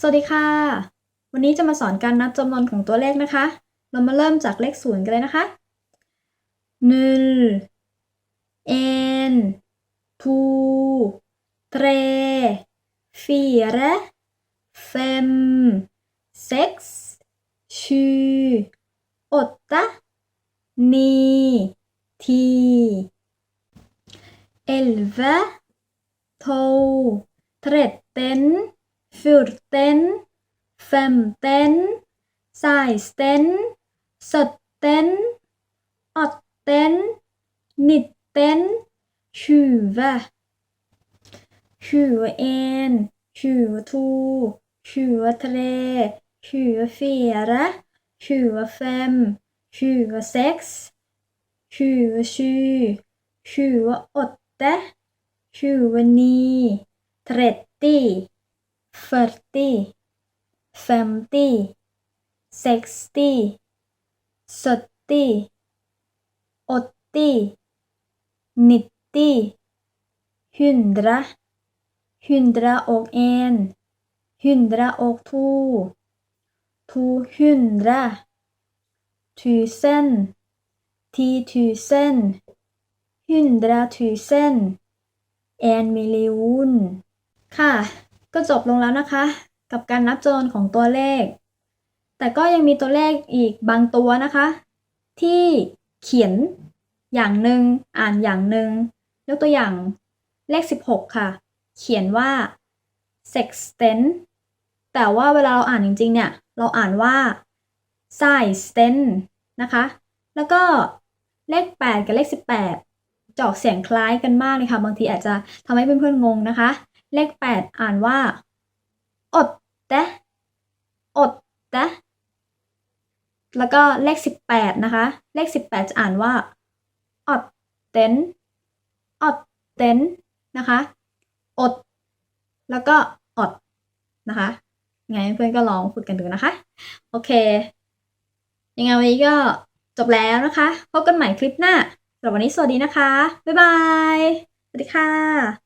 สวัสดีค่ะ วันนี้จะมาสอนการนับจำนวนของตัวเลขนะคะ เรามาเริ่มจากเลขศูนย์กันเลยนะคะหนึ่งเอ็นทูเทรฟีเรเฟมเซ็กซ์ชูอตตานีทีเอลเวโทเทรตเตน ฟิลเต้นเฟมเต้นสายเต้นสดเต้นอดเต้นนิดเต้นชูวะชูวเอ็นชูวทูชูวทะเลชูวเฟียระชูวเฟมชูวเซ็กส์ชู20 21 22 23 24 25 26 27 28ตตี้ thirty fifty sixty thirty eighty ninety hundred hundred og en hundred og to two hundred tusen ti tusen hundred tusen en million ค่ะ ก็จบลงแล้วนะคะ กับการนับจำนวนของตัวเลข แต่ก็ยังมีตัวเลขอีกบางตัวนะคะ ที่เขียนอย่างหนึ่งอ่านอย่างหนึ่งยกตัวอย่างเลข 16 ค่ะ เขียนว่า sextant แต่ว่าเวลาเราอ่านจริงๆ เนี่ย เราอ่านว่า sextant นะคะ แล้วก็เลข 8 กับเลข 18จอกเสียงคล้ายกันมากเลยค่ะ บางทีอาจจะทำให้เพื่อนๆงงนะคะ เลข 8 อ่านว่า อดแตะอดแตะแล้วก็เลข 18 นะคะ เลข 18 จะอ่านว่าอดเต็นอดเต็นนะคะ อด แล้วก็อดนะคะไงเพื่อนก็ลองฝึกกันดูนะคะ โอเค ยังไงวันนี้ก็จบแล้วนะคะ พบกันใหม่คลิปหน้าสำหรับวันนี้สวัสดีนะคะ บ๊ายบาย สวัสดีค่ะ